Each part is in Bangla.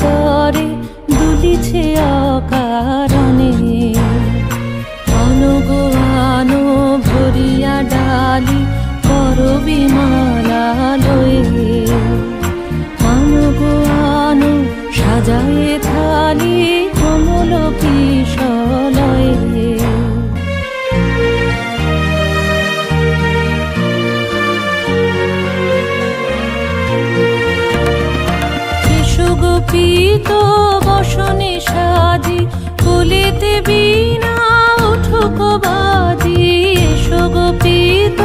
তরে দুলিছে অকারণে। অনুগানো ভরিয়া ডালি করবি মালা সুগোপিত বসনে সাজি কুলিতে বিনা উঠুক বাজি। সুগোপিত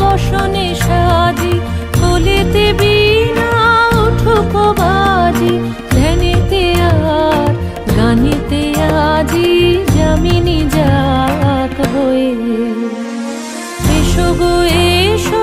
বসনে সাজি কুলিতে বিনা উঠুক বাজি। ধ্যানেতে আর গানিতে আজি জামিনী যাক হয়ে। এসো গো, এসো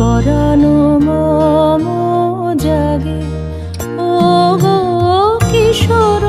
পরাণ মম জাগে। ও গো কিশোর